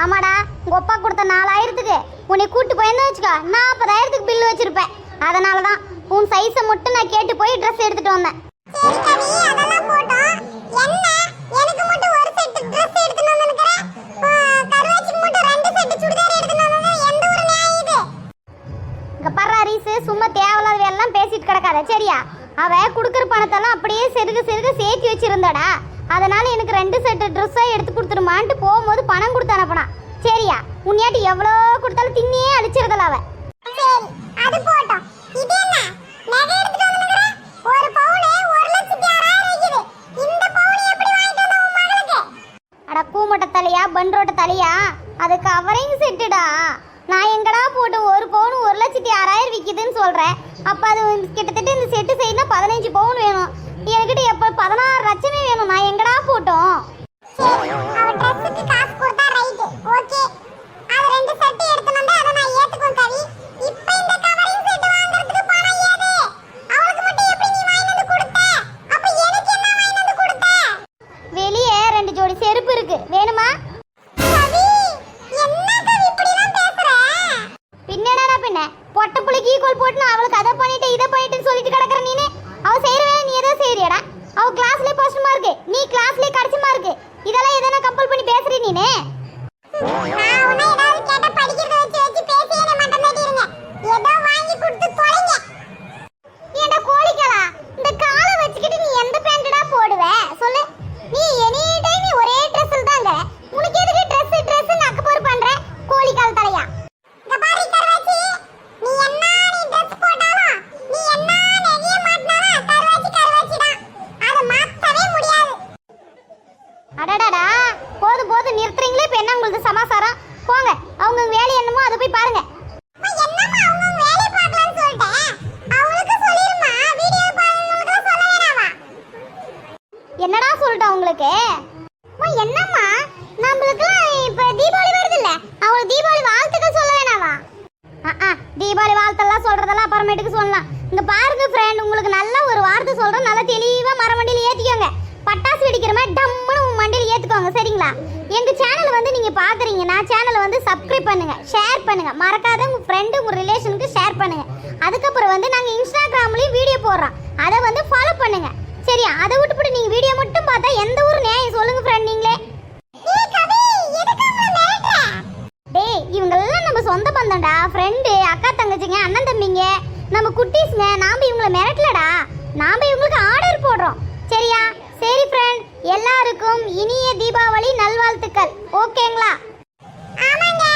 ஆமாடா உங்க அப்பா கொடுத்த நாலாயிரத்துக்கு உன்னை கூட்டு போயிருந்தா வச்சுக்கோ நாற்பதாயிரத்துக்கு பில்லு வச்சிருப்பேன். அதனால தான் உன் சைஸை மட்டும் நான் கேட்டு போய் ட்ரெஸ் எடுத்துட்டு வந்தேன். சும்மா தேவையில்லாத எல்லாம் பேசிட்டு கிடக்காத சரியா? அவ குடுக்குற பணத்தெல்லாம் அப்படியே செருக செருக சேர்த்து வச்சிருந்தாடா. அதனால எனக்கு ரெண்டு செட்டு ட்ரெஸ்ஸா எடுத்து கொடுத்துருமான்ட்டு போகும்போது பணம் கொடுத்து அனுப்புனா சரியா? உன்னியாட்டி எவ்வளோ கொடுத்தாலும் தின்னியே அழிச்சிருக்கல அவ. அட கூமட்ட தலையா பன்ரோட்ட தலையா? அது கவரிங் செட்டுடா நான் எங்கடா போட்டு ஒரு பவுன் ஒரு லட்சத்தி ஆறாயிரம் சொல்கிறேன் அப்போ அது கிட்டத்தட்ட இந்த செட்டு செய்யணும் பதினஞ்சு பவுன் வேணும். என்கிட்ட எப்போ பதினாறு லட்சமே வேணும். நான் எங்கடா போட்டோம்? சரி அவ ட்ரெஸ்ஸுக்கு காசு கொடுத்தா ரைட் பின்ன பொட்ட புள்ளைக்கு ஈக்குவல் போட்டு நான் அவளுக்கு அதை பண்ணிட்டு இதை பண்ணிட்டு சொல்லிட்டு கிடக்குற நீனு? அவ செய்யற வேலை நீ ஏதோ செய்யறியடா? அவ கிளாஸ்லேயே ஃபர்ஸ்ட் மார்க் நீ சமாசாரம் போங்க. அவங்க வேலை என்னமோ அதை போய் பாருங்க. என்னடா சொல்லிட்டேன் உங்களுக்கு என்னம்மா? நம்மளுக்குலாம் இப்போ தீபாவளி வருது இல்ல அவங்களுக்கு தீபாவளி வாழ்த்துக்கள் சொல்ல வேணாமா ஆ தீபாவளி வாழ்த்தெல்லாம் சொல்றதெல்லாம் அப்புறமேட்டுக்கு சொல்லலாம். இங்க பாருங்க ஃப்ரெண்ட் உங்களுக்கு நல்ல ஒரு வார்த்தை சொல்றேன். நல்லா தெளிவா மரமண்டியில் ஏத்துக்கோங்க எங்கள் சேனலை வந்து நீங்கள் பார்க்குறீங்கன்னா சேனலை வந்து சப்ஸ்கிரைப் பண்ணுங்கள் ஷேர் பண்ணுங்கள் மறக்காத உங்கள் ஃப்ரெண்டு உங்கள் ரிலேஷனுக்கு ஷேர் பண்ணுங்கள் அதுக்கப்புறம் வந்து நாங்கள் இன்ஸ்டாகிராம்லேயும் வீடியோ போடுறோம். அதை வந்து ஃபாலோ பண்ணுங்கள் சரியா? அதை விட்டுப்பட்டு நீங்கள் வீடியோ மட்டும் பார்த்தா எந்த ஒரு நியாயம் சொல்லுங்கள் ஃப்ரெண்ட் நீங்களே. ஏய் டேய் இவங்கெல்லாம் நம்ம சொந்த பந்தம்டா. ஃப்ரெண்டு அக்கா தங்கச்சிங்க அண்ணன் தம்பிங்க. நம்ம குட்டீஸ்ங்க நாம் இவங்கள மிரட்டலடா. நாம் இவங்களுக்கு ஆர்டர் போடுறோம். சரியா? சரி ஃப்ரெண்ட் எல்லாருக்கும் இனிய தீபாவளி நல்வாழ்த்துக்கள். ஓகேங்களா? ஆமாங்க.